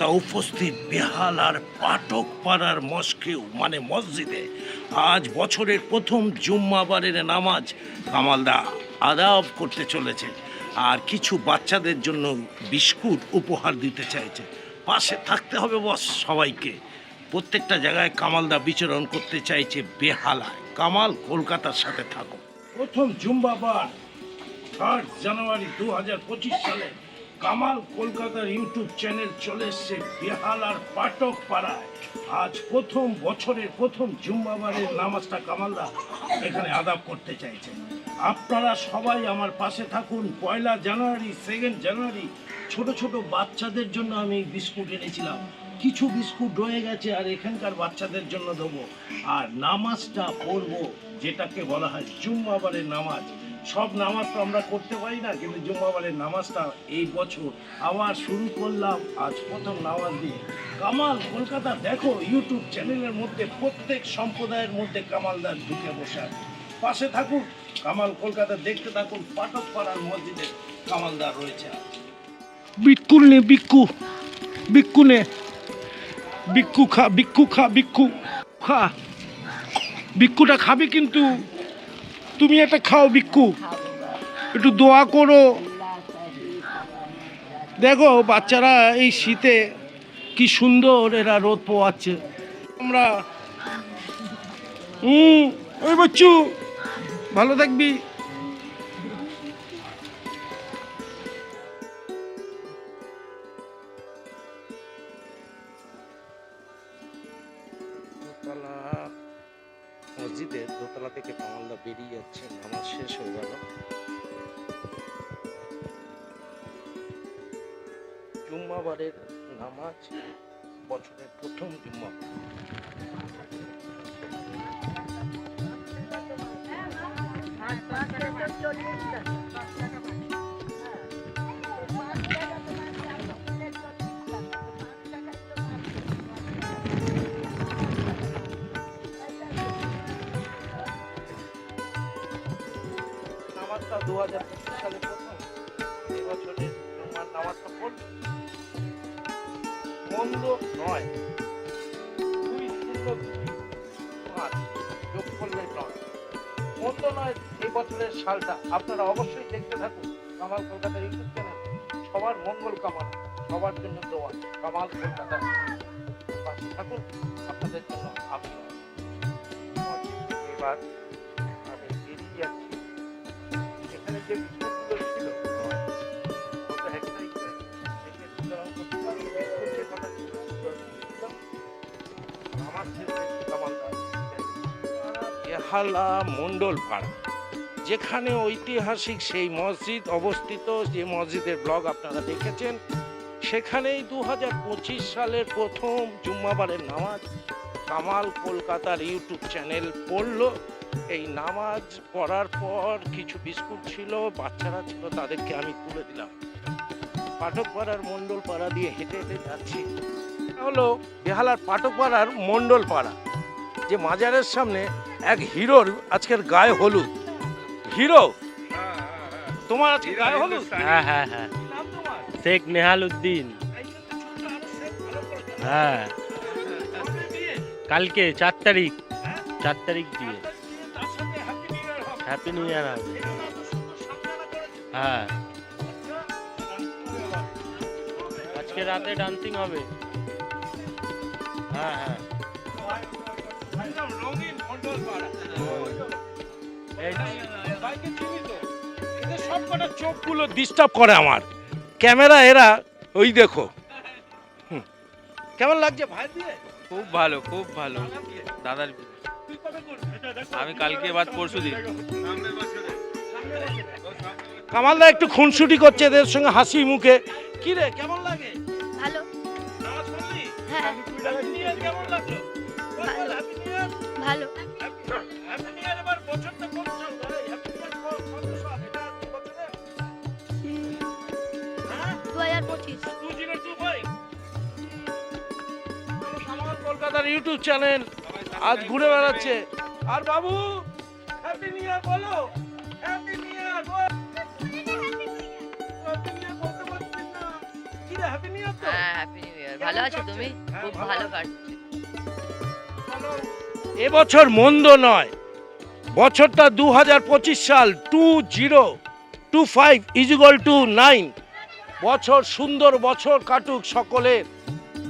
কলকাতা উপস্থিত বেহালার পাঠক পাড়ার মস্কেও মানে মসজিদে। আজ বছরের প্রথম জুম্মাবারের নামাজ কামালদা আদাব করতে চলেছে। আর কিছু বাচ্চাদের জন্য বিস্কুট উপহার দিতে চাইছে। পাশে থাকতে হবে বস সবাইকে। প্রত্যেকটা জায়গায় কামালদা বিচরণ করতে চাইছে বেহালায় কামাল, কলকাতার সাথে থাকো। প্রথম জুম্বাবার থার্ড জানুয়ারি দু হাজার পঁচিশ সালে কামাল কলকাতার ইউটিউব চ্যানেল চলে এসছে বেহালার পাঠক পাড়ায়। আজ প্রথম বছরের প্রথম জুম্মাবারের নামাজটা কামালরা এখানে আদাব করতে চাইছে আপনারা সবাই আমার পাশে থাকুন। পয়লা জানুয়ারি সেকেন্ড জানুয়ারি, ছোট ছোট বাচ্চাদের জন্য আমি বিস্কুট এনেছিলাম। কিছু বিস্কুট রয়ে গেছে আর এখানকার বাচ্চাদের জন্য দেবো। আর নামাজটা পড়ব, যেটাকে বলা হয় জুম্মাবারের নামাজ। সব নামাজ তো আমরা করতে পারি না, কিন্তু জুম্মাবারের নামাজটা এই বছর আবার শুরু করলাম। আজ প্রথম নামাজ দিয়ে। কামাল, কলকাতা, দেখো, ইউটিউব চ্যানেলের মধ্যে, প্রত্যেক সম্প্রদায়ের মধ্যে কামালদার ঢুকে বসে পাশে থাকুন, কামাল কলকাতা দেখতে থাকুন পাঠক পাড়ার মসজিদে কামালদার রয়েছে বিক্কুল নে বিক্কু বিক্কু নে। বিক্কু খা বিক্কু খা বিক্কু খা। বিক্কুটা খাবি কিন্তু। তুমি একটা খাও ভিক্ষু। একটু দোয়া করো। দেখো বাচ্চারা এই শীতে কি সুন্দর এরা রোদ পোয়াচ্ছে আমরা হুম, ওই বাচ্চু, ভালো থাকবি। নামাজটা দু হাজার পঁচিশ সালে প্রথম। এই বছরের নামাজটা পড়ল মন্দ নয়। দুই শূন্য দুই। পাঁচ। যোগ নয় মন্দ নয় বছরের সালটা আপনারা অবশ্যই দেখতে থাকুন। Kamal Kolkata YouTube channel. সবার মঙ্গল কামাল সবার জন্য দোয়া। কামাল কলকাতা পাশে থাকুন, আপনাদের জন্য আমি এবার আমি বেরিয়ে যাচ্ছি। এখানে যে বিস্কুটগুলো ছিল পাড়া যেখানে ঐতিহাসিক সেই মসজিদ অবস্থিত, যে মসজিদের ব্লগ আপনারা দেখেছেন, সেখানেই দু হাজার পঁচিশ সালের প্রথম জুম্মাবারের নামাজ কামাল কলকাতার ইউটিউব চ্যানেল পড়ল। এই নামাজ পড়ার পর কিছু বিস্কুট ছিল, বাচ্চারা ছিল, তাদেরকে আমি তুলে দিলাম। পাঠক পাড়ার মণ্ডল পাড়া দিয়ে হেঁটে হেঁটে যাচ্ছি। হলো বেহালার পাঠক পাড়ার মণ্ডল পাড়া যে মাজারের সামনে এক হিরোর আজকের গায়ে হলুদ। হিরো তোমার আজকে গায়ে হলুদ হ্যাঁ হ্যাঁ হ্যাঁ কি নাম তোমার শেখ নেহাল উদ্দিন। হ্যাঁ কালকে চার তারিখ? চার তারিখ দিয়ে। হ্যাপি নিউ ইয়ার হবে। হ্যাঁ আজকে রাতে ডান্সিং হবে হ্যাঁ হ্যাঁ রঙিন মণ্ডল পাড়া। এই বাইকে চিনি তো। এদের সবকটা চোখগুলো ডিস্টার্ব করে আমার। ক্যামেরা এরা ওই দেখো। হুম। কেমন লাগছে ভাই দিয়ে? খুব ভালো খুব ভালো। দাদার তুই কবে করবি? আমি কালকে বাদ পরশু দিন। কামালদা একটু খুনসুটি করছে এদের সঙ্গে হাসি মুখে। কি রে কেমন লাগে? ভালো। নামাজ পড়লি হ্যাঁ। হ্যাপি নিউ ইয়ার কেমন লাগল? বল, বল, ভালো। কলকাতার ইউটিউব চ্যানেল আজ ঘুরে বেড়াচ্ছে। আর বাবু হ্যাপি নিউ ইয়ার বলো। Happy new year happy new year হ্যাঁ হ্যাপি নিউ ইয়ার ভালো আছো তুমি? হ্যাঁ, খুব ভালো ভালো কাটছে। এবছর মন্দ নয়। বছরটা দু হাজার পঁচিশ সাল টু জিরো টু ফাইভ ইজিগল টু নাইন। বছর সুন্দর বছর কাটুক সকলের।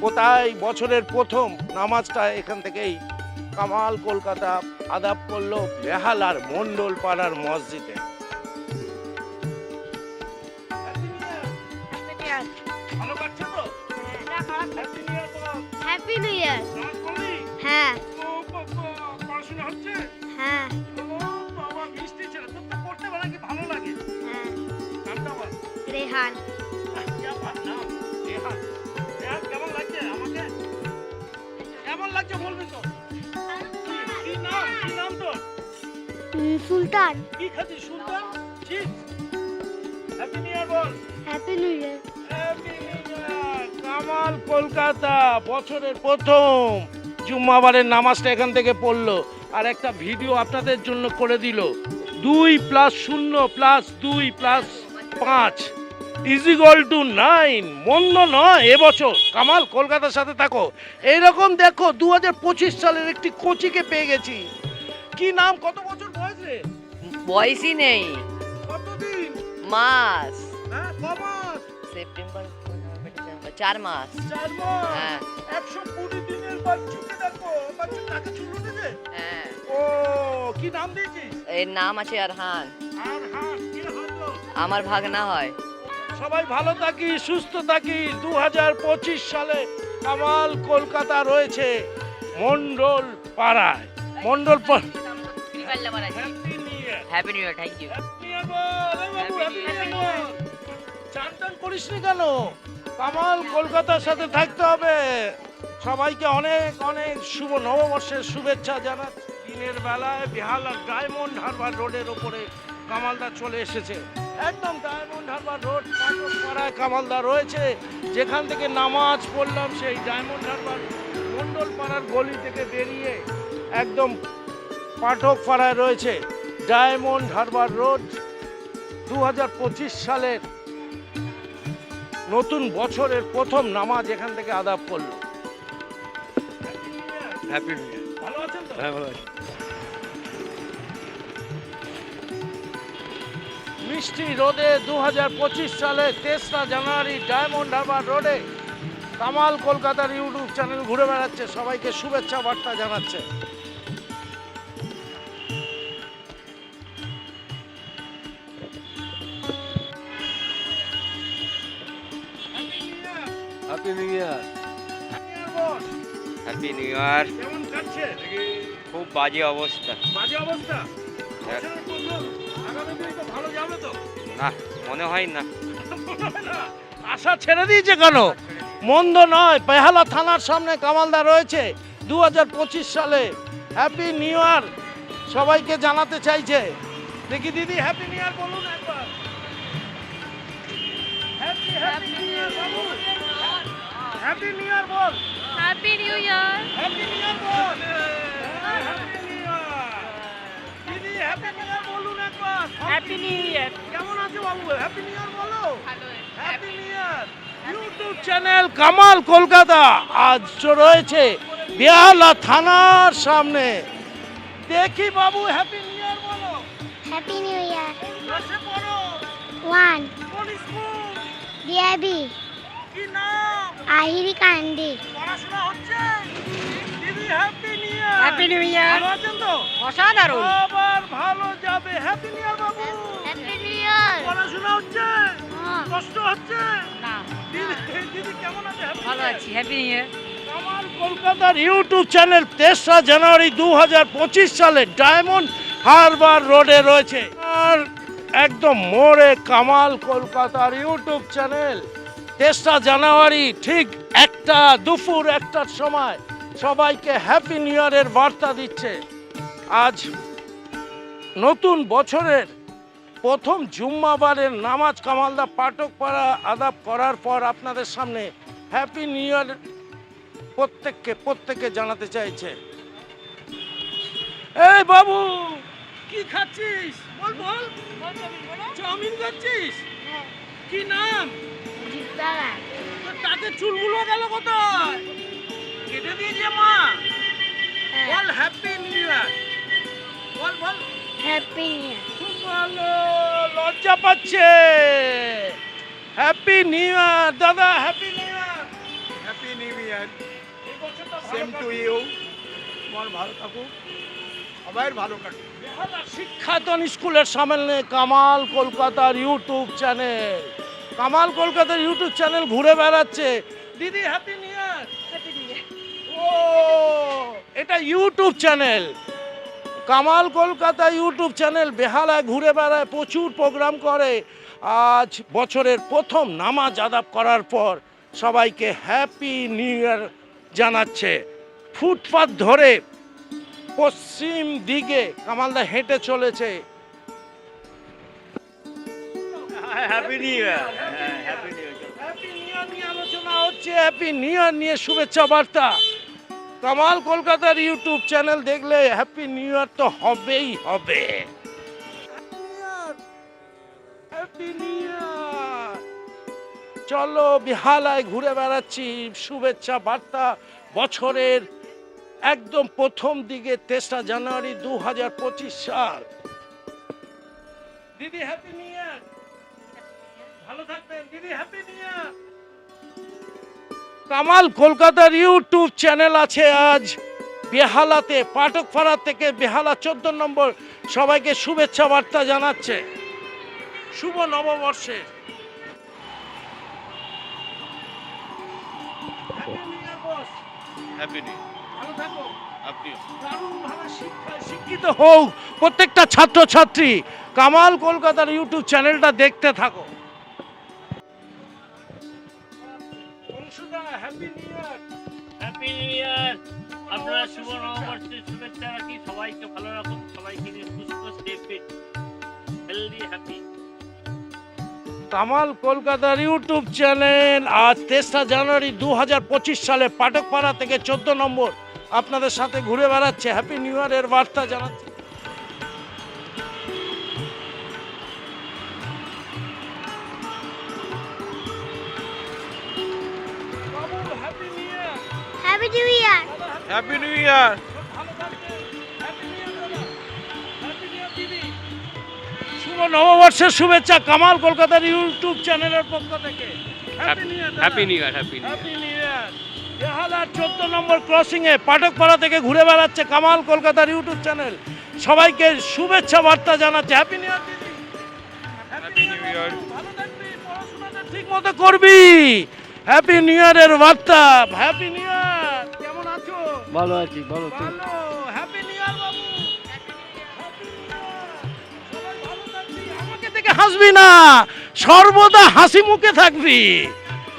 কোথায় বছরের প্রথম নামাজটা এখান থেকেই কামাল কলকাতা আদাব করল বেহালার মন্ডল পাড়ার মসজিদে। Happy new year. হ্যাঁ পড়াশোনা হচ্ছে হ্যাঁ। বাবা মিষ্টি ছেলে তোর তো পড়তে বলা কি ভালো লাগে হ্যাঁ। রেহান। লাগছে বলবি তো? কি নাম? কি নাম তোর? সুলতান। কি খাচ্ছিস Sultan? Chips happy new year বল। Happy new year happy new year Kamal Kolkata বছরের প্রথম। জুম্মাবারের নামাজটা এখান থেকে পড়ল আর একটা ভিডিও আপনাদের জন্য করে দিল। দুই প্লাস শূন্য প্লাস দুই প্লাস পাঁচ। ইজিগল টু নাইন মন্দ নয় এবছর। কামাল কলকাতার সাথে থাকো। এইরকম দেখো দু হাজার পঁচিশ সালের একটি কোচিকে পেয়ে গেছি। কি নাম কত বছর বয়স রে? বয়সই নেই। কতদিন? মাস। হ্যাঁ ক মাস? সেপ্টেম্বর চার মাস। চার মাস? হ্যাঁ। একশো কুড়ি দিনের বাচ্চুকে দেখো বাচ্চু তাকে হ্যাঁ। ও কি নাম দিয়েছিস? এর নাম আছে আরহান। আর হ্যাঁ কি হলো? আমার ভাগনা হয়। সবাই ভালো থাকি সুস্থ থাকি। দু হাজার পঁচিশ সালে কামাল কলকাতা রয়েছে মন্ডল পাড়ায়। Mondal happy new year thank you চান টান করিসনি কেন? কামাল কলকাতার সাথে থাকতে হবে। সবাইকে অনেক অনেক শুভ নববর্ষের শুভেচ্ছা জানাচ্ছি। দিনের বেলায় বেহালা ডায়মন্ড হারবার রোডের ওপরে কামালদা চলে এসেছে। একদম ডায়মন্ড হারবার রোড পাড়ায় কামালদা রয়েছে। যেখান থেকে নামাজ পড়লাম সেই ডায়মন্ড হারবার মন্ডল পাড়ার গলি থেকে বেরিয়ে একদম পাঠক পাড়ায় রয়েছে ডায়মন্ড হারবার রোড। দু হাজার পঁচিশ সালের নতুন বছরের প্রথম নামাজ এখান থেকে আদাব করল। হ্যাপি নিউ ইয়ার ভালো আছেন তো? হ্যাঁ ভালো আছি। মিষ্টি রোদে দু সালে তেসরা জানুয়ারি ডায়মন্ড হারবার রোডে কামাল কলকাতার ইউটিউব চ্যানেল ঘুরে বেড়াচ্ছে। সবাইকে শুভেচ্ছা বার্তা জানাচ্ছে। Happy new year happy new year কেমন কাটছে খুব বাজে অবস্থা। বাজে অবস্থা? না মনে হয় না। আশা ছেড়ে দিয়েছে কেন? মন্দ নয় পেহালা থানার সামনে কামালদা রয়েছে। দু হাজার পঁচিশ সালে হ্যাপি নিউ ইয়ার সবাইকে জানাতে চাইছে। দেখি দিদি হ্যাপি নিউ ইয়ার বলুন একবার। হ্যাপি হ্যাপি নিউ ইয়ার বাবু হ্যাপি নিউ ইয়ার বল। Happy new year happy new year বল। হ্যাপি নিউ ইয়ার বলুন একবার। হ্যাপি নিউ ইয়ার কেমন আছো বাবু? হ্যাপি নিউ ইয়ার বলো। Happy new year YouTube channel Kamal Kolkata. আজ রয়েছে বেহালা থানার সামনে। দেখি বাবু হ্যাপি নিউ ইয়ার বলো। হ্যাপি নিউ ইয়ার ক্লাসে পড়ো। ওয়ান কোন স্কুল? ডিআইবি কি নাম? আহিরি কান্দি। পড়াশোনা হচ্ছে? দিদি happy new year happy new year অসাধারণ। আবার ভালো যাবে। হ্যাপি নিউ ইয়ার বাবু। হ্যাপি নিউ ইয়ার পড়াশোনা হচ্ছে? কষ্ট হচ্ছে? না। দিদি কেমন আছে? ভালো আছি। হ্যাপি নিউ ইয়ার কামাল কলকাতার ইউটিউব চ্যানেল তেসরা জানুয়ারি দু হাজার পঁচিশ সালে ডায়মন্ড হারবার রোডে রয়েছে। আর একদম মোড়ে কামাল কলকাতার ইউটিউব চ্যানেল। তেসরা জানুয়ারি ঠিক একটা দুপুর একটার সময় সবাইকে হ্যাপি নিউ ইয়ারের বার্তা দিচ্ছে। আজ নতুন বছরের প্রথম জুম্মাবারের নামাজ কামালদা পাঠক পাড়া আদাব করার পর আপনাদের সামনে হ্যাপি নিউ ইয়ার প্রত্যেককে প্রত্যেকে জানাতে চাইছে। এই বাবু কি খাচ্ছিস? বল বল। চাউমিন খাচ্ছিস? কি নাম? টাকা চুলগুলো গেল কোথায়? কেটে দিয়েছে মা। বল হ্যাপি নিউ ইয়ার বল বল। হ্যাপি নিউ ইয়ার খুব ভালো লজ্জা পাচ্ছে। হ্যাপি নিউ ইয়ার দাদা happy new year happy new year same to you তোমার ভালো থাকুক। সবাই ভালো কাটুক। বেহালা শিক্ষায়তন স্কুলের সামনে কামাল কলকাতার ইউটিউব চ্যানেল কামাল কলকাতার ইউটিউব চ্যানেল ঘুরে বেড়াচ্ছে। দিদি হ্যাপি নিউ এটা YouTube channel Kamal Kolkata YouTube channel বেহালায় ঘুরে বেড়ায় প্রচুর প্রোগ্রাম করে। আজ বছরের প্রথম নামাজ আদাব করার পর সবাইকে হ্যাপি নিউ ইয়ার জানাচ্ছে। ফুটপাত ধরে পশ্চিম দিকে কামালদা হেঁটে চলেছে। Happy new happy new year happy new year নিয়ে আলোচনা হচ্ছে। হ্যাপি নিউ ইয়ার নিয়ে শুভেচ্ছা বার্তা। কামাল কলকাতার ইউটিউব চ্যানেল দেখলে হ্যাপি নিউ ইয়ার তো হবেই হবে। চলো বিহালায় ঘুরে বেড়াচ্ছি। শুভেচ্ছা, বার্তা, বছরের একদম প্রথম দিকে তেসরা জানুয়ারি দু হাজার পঁচিশ সাল। দিদি, হ্যাপি নিউ ইয়ার! ভালো থাকবেন। দিদি, হ্যাপি নিউ ইয়ার! কামাল কলকাতার ইউটিউব চ্যানেল আছে আজ। বেহালাতে পাঠকপাড়া থেকে বেহালা চোদ্দ নম্বর সবাইকে শুভেচ্ছা বার্তা জানাচ্ছে। শুভ নববর্ষে। শিক্ষিত হোক প্রত্যেকটা ছাত্রছাত্রী কামাল কলকাতার ইউটিউব চ্যানেলটা দেখতে থাকো। Happy new year happy new year আপনারা শুভ নববর্ষের শুভেচ্ছা রাখি। সবাইকে ভালো রাখুন সবাইকে নিয়ে সুস্থ সেফ হেলদি হ্যাপি কামাল কলকাতার ইউটিউব চ্যানেল আজ তেসরা জানুয়ারি দু হাজার পঁচিশ সালে পাঠকপাড়া থেকে চোদ্দ নম্বর আপনাদের সাথে ঘুরে বেড়াচ্ছে। হ্যাপি নিউ ইয়ারের বার্তা জানাচ্ছে। New year happy new year শুভ নববর্ষের শুভেচ্ছা কামাল কলকাতার ইউটিউব চ্যানেলের পক্ষ থেকে। Happy new year happy new year happy happy new year বেহালার চোদ্দ নম্বর ক্রসিং এ পাঠকপাড়া থেকে ঘুরে বেড়াচ্ছে কামাল কলকাতার ইউটিউব চ্যানেল। সবাইকে শুভেচ্ছা বার্তা জানাচ্ছে। Happy new year happy new year ভালো থাকবি পড়াশোনাটা ঠিক মতো করবি হ্যাপি নিউ ইয়ারের বার্তা। হ্যাপি নিউ ইয়ার ভালো আছি ভালো হ্যাপি নিউ ইয়ার বাবু। আমাকে দেখে হাসবি না। সর্বদা হাসি মুখে থাকবি।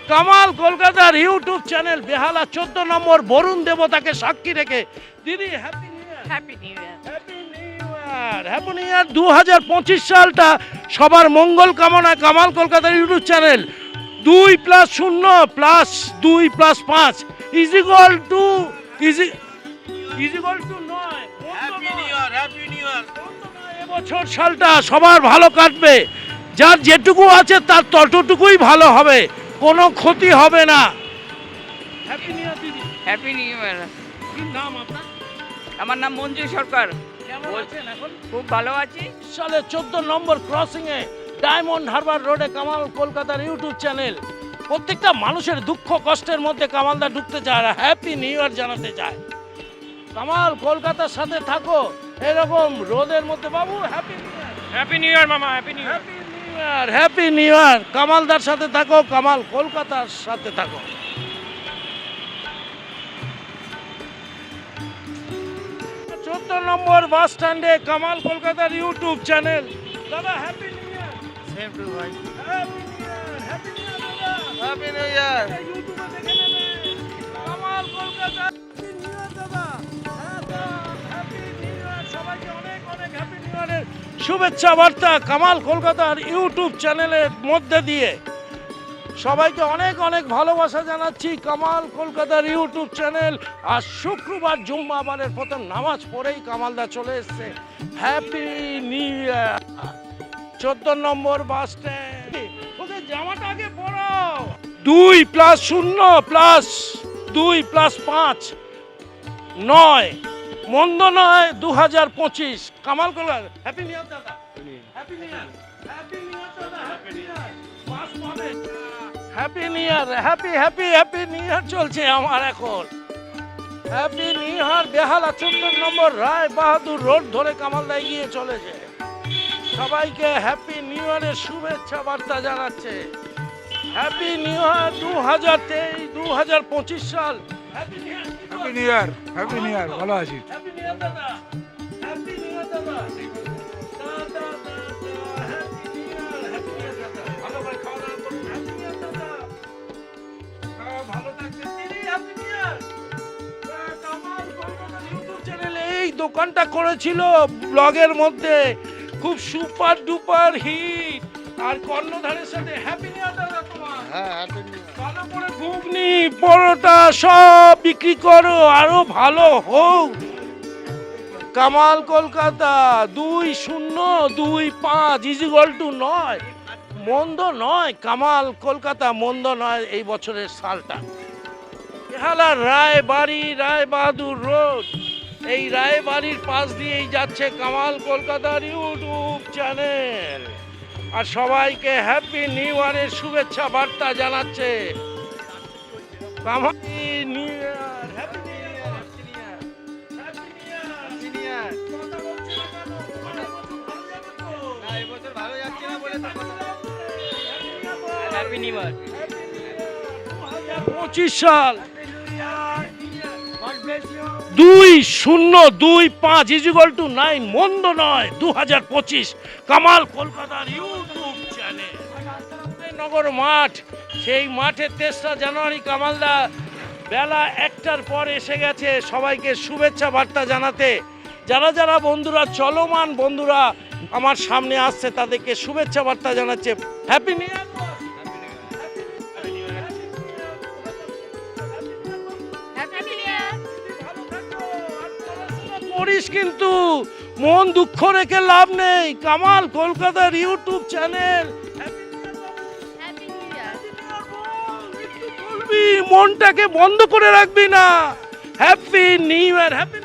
কামাল কলকাতার ইউটিউব চ্যানেল বেহালা চোদ্দ নম্বর বরুণ দেবতাকে সাক্ষী রেখে দিদি happy new year happy new year happy new year happy new year দু হাজার পঁচিশ সালটা সবার মঙ্গল কামনা কামাল কলকাতার ইউটিউব চ্যানেল। দুই প্লাস শূন্য প্লাস দুই প্লাস পাঁচ। ইজিকল টু ইজি টু নয় happy new year happy new year এবছর সালটা সবার ভালো কাটবে। যার যেটুকু আছে তার ততটুকুই ভালো হবে কোনো ক্ষতি হবে না। হ্যাপি নিউ ইয়ার দিদি। হ্যাপি নিউ ইয়ার কি নাম আপনার? আমার নাম মঞ্জু সরকার। কেমন আছেন এখন? খুব ভালো আছি। সালে চোদ্দ নম্বর ক্রসিং এ ডায়মন্ড হারবার রোডে কামাল কলকাতার ইউটিউব চ্যানেল প্রত্যেকটা মানুষের দুঃখ কষ্টের মধ্যে কামালদা ঢুকতে চায় আর হ্যাপি নিউ ইয়ার জানাতে চায়। কামাল কলকাতার সাথে থাকো এরকম রোদের মধ্যে বাবু happy new year happy new year মামা happy new happy new year happy new year কামালদার সাথে থাকো কামাল কলকাতার সাথে থাকো। চোদ্দ নম্বর বাস স্ট্যান্ডে কামাল কলকাতার ইউটিউব চ্যানেল। দাদা happy new year same to ভাই। হ্যাপি নিউ ইয়ার শুভেচ্ছা বার্তা কামাল কলকাতার ইউটিউব চ্যানেলের মধ্যে দিয়ে। সবাইকে অনেক অনেক ভালোবাসা জানাচ্ছি কামাল কলকাতার ইউটিউব চ্যানেল আর শুক্রবার জুম্মাবারের প্রথম নামাজ পড়েই কামালদা চলে এসছে। হ্যাপি নিউ ইয়ার চোদ্দ নম্বর বাস স্ট্যান্ড দুই প্লাস শূন্য প্লাস দুই প্লাস পাঁচ, নয়। মন্দ নয় দু হাজার পঁচিশ। কামাল কলার হ্যাপি নিউ ইয়ার দাদা happy new year happy new year দাদা happy new year happy happy happy happy চলছে আমার এখন। হ্যাপি নিউ বেহালা চোদ্দ নম্বর, রায় বাহাদুর রোড ধরে কামালদা এগিয়ে চলেছে। সবাইকে হ্যাপি নিউ ইয়ারের শুভেচ্ছা বার্তা জানাচ্ছে। হ্যাপি নিউ ইয়ার দু হাজার তেইশ দু হাজার পঁচিশ সাল happy new year happy new year ভালো আছি হ্যাপি নিউ ইয়ার দাদা হ্যাপি নিউ ইয়ার দাদা হ্যাঁ, হ্যাঁ, দোকানটা করেছিল ব্লগের মধ্যে খুব সুপার ডুপার হিট আর কর্ণধারের সাথে হ্যাপি নিউ ইয়ার ভালো করে ঘুগনি, পরোটা সব বিক্রি করো, আরও ভালো হোক। কামাল কলকাতা, দুই শূন্য, দুই পাঁচ ইজিগল টু নয়। মন্দ নয়, কামাল কলকাতা মন্দ নয় এই বছরের সালটা। বেহালার রায় বাড়ি রায় বাহাদুর রোড। এই রায় বাড়ির পাশ দিয়েই যাচ্ছে কামাল কলকাতার ইউটিউব চ্যানেল আর সবাইকে হ্যাপি নিউ ইয়ারের শুভেচ্ছা বার্তা জানাচ্ছে Kamal new happy new year happy new year কথা বলছি না কেন? কথা বলছি, ভালো যাবে তো? হ্যাপি নিউ ইয়ার পঁচিশ সাল দুই শূন্য দুই পাঁচ ইজিগল টু নাইন মন্দ নয়। দু হাজার পঁচিশ, কামাল কলকাতার ইউটিউব চ্যানেল নগর মাঠ, সেই মাঠে তেসরা জানুয়ারি, কামালদা। বেলা একটার পর এসে গেছে সবাইকে শুভেচ্ছা বার্তা জানাতে। যারা যারা বন্ধুরা, চলমান বন্ধুরা আমার সামনে আসছে, তাদেরকে শুভেচ্ছা বার্তা জানাচ্ছে। হ্যাপি নিউ ইয়ার কিন্তু মন দুঃখ রেখে লাভ নেই। কামাল কলকাতার ইউটিউব চ্যানেল। মনটাকে বন্ধ করে রাখবি না। হ্যাপি নিউ ইয়ার হ্যাপি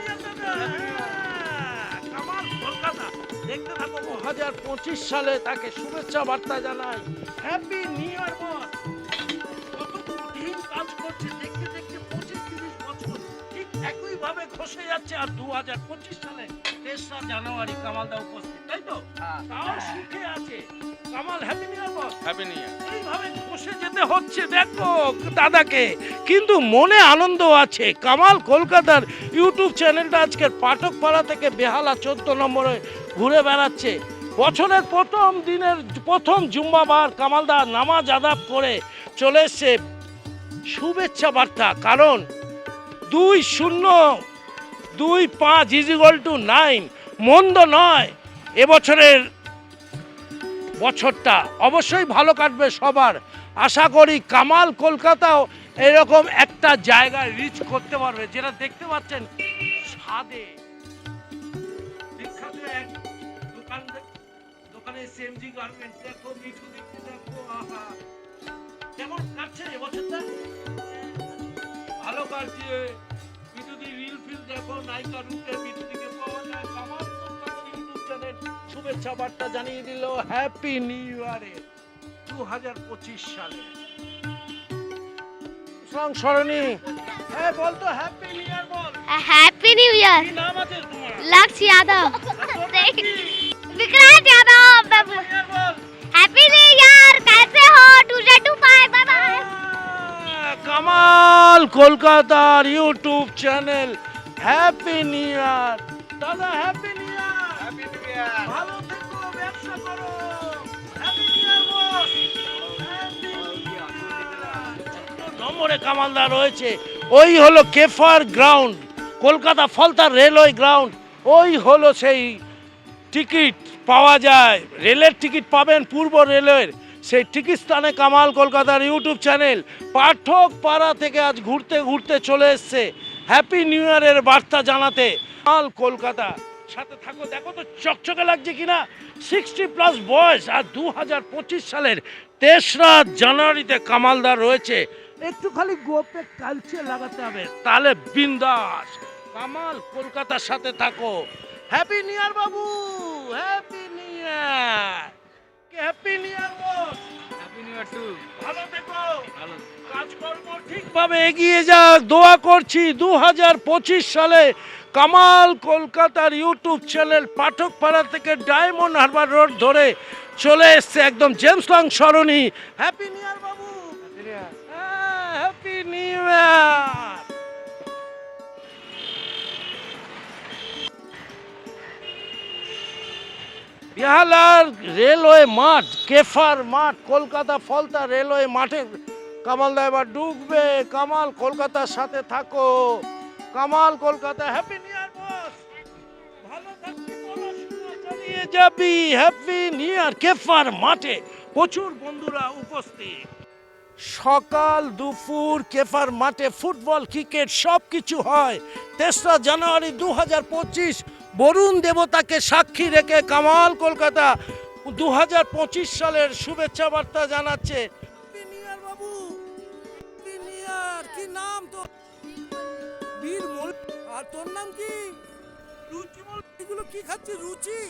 হাজার পঁচিশ সালে তাকে শুভেচ্ছা বার্তা জানাই। হ্যাপি নিউ ইয়ার বস একইভাবে খসে যাচ্ছে আর দু হাজার পঁচিশ সালে তেসরা জানুয়ারি কামালদা উপস্থিত তাই তো? তাও সুখে আছে। Kamal happy new year happy new year এইভাবে খসে যেতে হচ্ছে দেখো দাদাকে। কিন্তু মনে আনন্দ আছে। কামাল কলকাতার ইউটিউব চ্যানেলটা আজকের পাঠক পাড়া থেকে বেহালা চোদ্দ নম্বরে ঘুরে বেড়াচ্ছে। বছরের প্রথম দিনের প্রথম জুম্মাবার কামালদা নামাজ আদাব করে চলে এসছে। শুভেচ্ছা বার্তা কারণ দুই শূন্য, দুই পাঁচ ইজিগল টু নাইন মন্দ নয় এবছরের বছরটা। অবশ্যই ভালো কাটবে সবার। আশা করি কামাল কলকাতাও এরকম একটা জায়গায় রিচ করতে পারবে। যেটা দেখতে পাচ্ছেন এক দোকান দেখো দেখতে, দেখো কেমন কাটছে এবছরটা? ভালো কাটছে মিঠুদি রিল ফিল দেখো নায়িকা রূপে মিঠুদিকে পাওয়া যায় কামাল কলকাতার ইউটিউব চ্যানেল শুভেচ্ছা বার্তা জানিয়ে দিল হ্যাপি নিউ ইয়ারে দু হাজার পঁচিশ সালে সুতরাং সরণি হ্যাঁ বলতো হ্যাপি নিউ ইয়ার বল हैप्पी न्यू ईयर কি নাম আছে তোমার Lakshya Yadav Happy Vikrant Yadav New Year বল हैप्पी न्यू ईयर कैसे हो two J two five bye bye Kamal কলকাতার YouTube channel. Happy new year দাদা happy new year happy new year ভালো থেকো ব্যবসা করো। হ্যাপি নিউ ইয়ার বস নম্বরে কামালদা রয়েছে। ওই হলো কেফার গ্রাউন্ড কলকাতা ফলতার রেলওয়ে গ্রাউন্ড ওই হলো সেই টিকিট পাওয়া যায়। রেলের টিকিট পাবেন পূর্ব রেলওয়ের সেই টিকিট স্থানে কামাল কলকাতার ইউটিউব চ্যানেল পাঠক পাড়া থেকে আজ ঘুরতে ঘুরতে চলে এসছে। হ্যাপি নিউ ইয়ারের বার্তা জানাতে কামাল কলকাতা। সাথে থাকো, দেখো তো চকচকে লাগছে কিনা? সিক্সটি প্লাস বয়স আর দু হাজার পঁচিশ সালের তেসরা জানুয়ারিতে কামালদার রয়েছে। একটু খালি গোপে কালচে লাগাতে হবে। তাহলে বিন্দাস। কামাল কলকাতার সাথে থাকো। হ্যাপি নিউ ইয়ার বাবু। হ্যাপি নিউ ইয়ার ভালো থেকো। কাজকর্ম ঠিকভাবে এগিয়ে যা দোয়া করছি দু হাজার পঁচিশ সালে কামাল কলকাতার ইউটিউব চ্যানেল পাঠক পাড়া থেকে ডায়মন্ড হারবার রোড ধরে চলে এসছে একদম James Long Sarani. Happy new year বাবু। হ্যাপি নিউ ইয়ার বিহালার রেলওয়ে মাঠ, কেফার মাঠ, কলকাতা ফলতা রেলওয়ে মাঠে কামাল দা এবার ডুববে। কামাল, কলকাতার সাথে থাকো। Kamal, Kolkata happy new year boss ভালো চালিয়ে যাবি। হ্যাপি নিউ ইয়ার কেফার মাঠে প্রচুর বন্ধুরা উপস্থিত। সকাল, দুপুর, কেফার মাঠে ফুটবল, ক্রিকেট সব কিছু হয়। তেসরা জানুয়ারি দু হাজার পঁচিশ বরুণ দেবতাকে সাক্ষী রেখে কামাল কলকাতা দু হাজার পঁচিশ সালের শুভেচ্ছা বার্তা জানাচ্ছে। বাবু কি নাম তো বীর আর তোর নাম কি? রুচি এগুলো কি রুচি?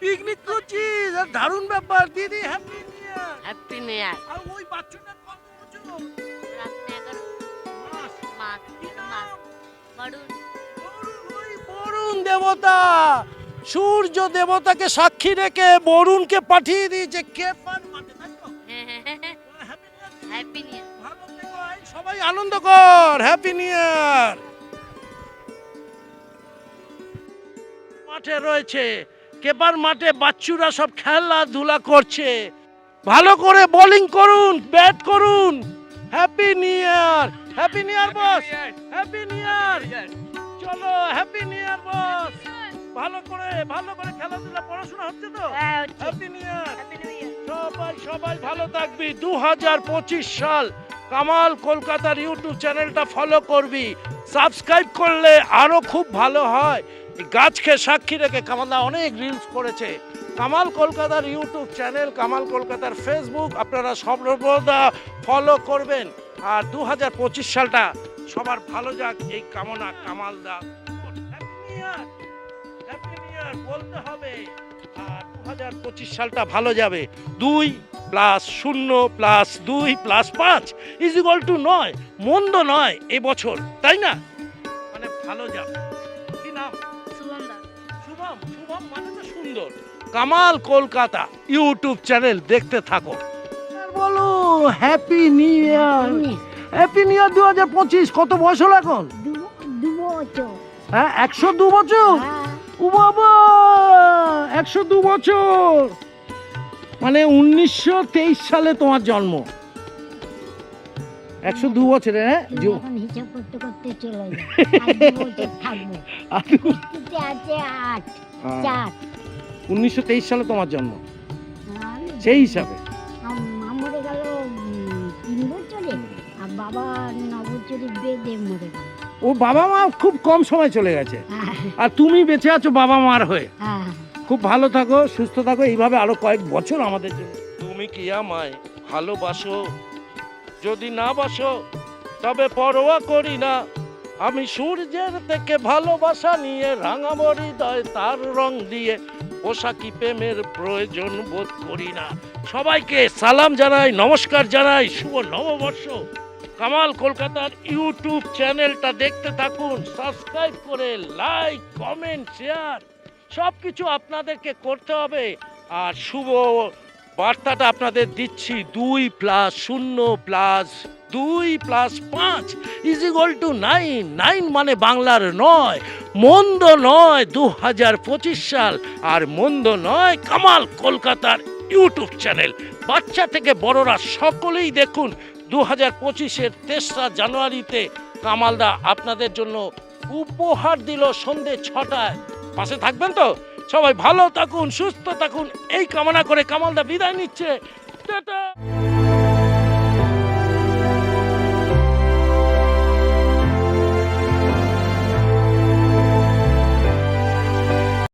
পিকনিক দারুণ ব্যাপার দিদি happy new year happy new year আর ওই বাচ্চাটা কত বছর মাস। মাস। কি বরুণ দেবতা সূর্য দেবতাকে সাক্ষী রেখে বরুণকে পাঠিয়ে দিয়েছে কে পান মাঠে সবাই আনন্দ কর। হ্যাপি নিউ ইয়ার মাঠে রয়েছে কেপার মাঠে বাচ্চুরা সব খেলাধুলা করছে। ভালো করে বোলিং করুন ব্যাট করুন। Happy new year happy new year boss happy new year চলো হ্যাপি নিউ ইয়ার বস ভালো করে ভালো করে খেলাধুলা পড়াশোনা হচ্ছে তো? হ্যাঁ happy new year happy new year সবাই সবাই ভালো থাকবি। দু হাজার পঁচিশ সাল কামাল কলকাতার ইউটিউব চ্যানেলটা ফলো করবি। সাবস্ক্রাইব করলে আরও খুব ভালো হয়। গাছকে সাক্ষী রেখে কামালদা অনেক রিলস করেছে। কামাল কলকাতার ইউটিউব চ্যানেল কামাল কলকাতার ফেসবুক আপনারা সর্বদা ফলো করবেন। আর দু হাজার পঁচিশ সালটা সবার ভালো যাক এই কামনা নিউ ইয়ার বলতে হবে। আর দু হাজার পঁচিশ সালটা ভালো যাবে। দুই প্লাস শূন্য প্লাস দুই প্লাস পাঁচ ইজ ইকুয়াল টু নয়। মন্দ নয় এবছর তাই না? মানে ভালো যাবে কি নাম? শুভম শুভম মানে তো সুন্দর। কামাল কলকাতা ইউটিউব চ্যানেল দেখতে থাকো। বলো happy new year happy new year দু হাজার পঁচিশ কত বয়স হলো এখন? হ্যাঁ একশো দু বছর হ্যাঁ। ও বাবা একশো দু বছর মানে উনিশশো তেইশ সালে তোমার জন্ম। একশো দু বছরে হ্যাঁ হিসাব করতে করতে চলে চার। উনিশশো তেইশ সালে তোমার জন্ম। সেই হিসাবে। বাবা ন বছরে মরে গেল। ও বাবা মা খুব কম সময় চলে গেছে। হ্যাঁ, আর তুমি বেঁচে আছো বাবা মার হয়ে। হ্যাঁ। খুব ভালো থাকো সুস্থ থাকো এইভাবে আরও কয়েক বছর আমাদের জন্য। তুমি কি আমায় ভালোবাসো? যদি না বাসো তবে পরোয়া করি না। আমি সূর্যের থেকে ভালোবাসা নিয়ে রাঙাবো হৃদয় তার রং দিয়ে। পোশাকি প্রেমের প্রয়োজন বোধ করি না। সবাইকে সালাম জানাই নমস্কার জানাই শুভ নববর্ষ। কামাল কলকাতার ইউটিউব চ্যানেলটা দেখতে থাকুন, সাবস্ক্রাইব করে, লাইক, কমেন্ট, শেয়ার সব কিছু আপনাদেরকে করতে হবে। আর শুভ বার্তাটা আপনাদের দিচ্ছি, দুই প্লাস শূন্য প্লাস দুই প্লাস পাঁচ is equal to nine nine মানে বাংলার নয়, মন্দ নয় দু হাজার পঁচিশ সাল, আর মন্দ নয় কামাল কলকাতার ইউটিউব চ্যানেল। বাচ্চা থেকে বড়রা সকলেই দেখুন দু হাজার পঁচিশের তেসরা জানুয়ারিতে কামালদা আপনাদের জন্য উপহার দিল সন্ধে ছটায়। পাশে থাকবেন তো? সবাই ভালো থাকুন, সুস্থ থাকুন, এই কামনা করে কামালদা বিদায় নিচ্ছে। টাটা!